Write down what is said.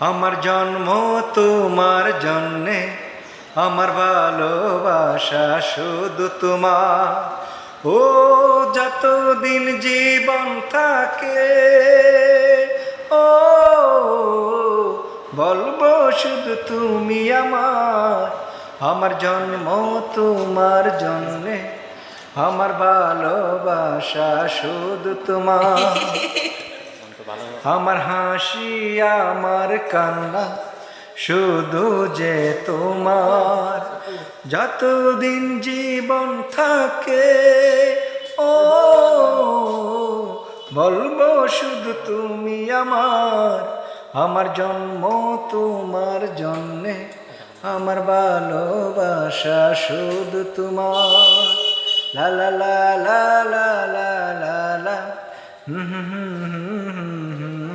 আমার জন্ম তোমার জন্যে, আমার ভালোবাসা শুধু তোমার। ও, যতদিন জীবন থাকে, ও, বলব শুধু তুমি আমার। আমার জন্ম তোমার জন্যে, আমার ভালোবাসা শুধু তোমার। আমার হাসি, আমার কান্না, শুধু যে তোমার। যতদিন জীবন থাকে, ও বলব শুধু তুমি আমার। আমার জন্ম তোমার জন্যে, আমার ভালোবাসা শুধু তোমার। লা লা লা লা Mm-hmm. mm-hmm, mm-hmm, mm-hmm.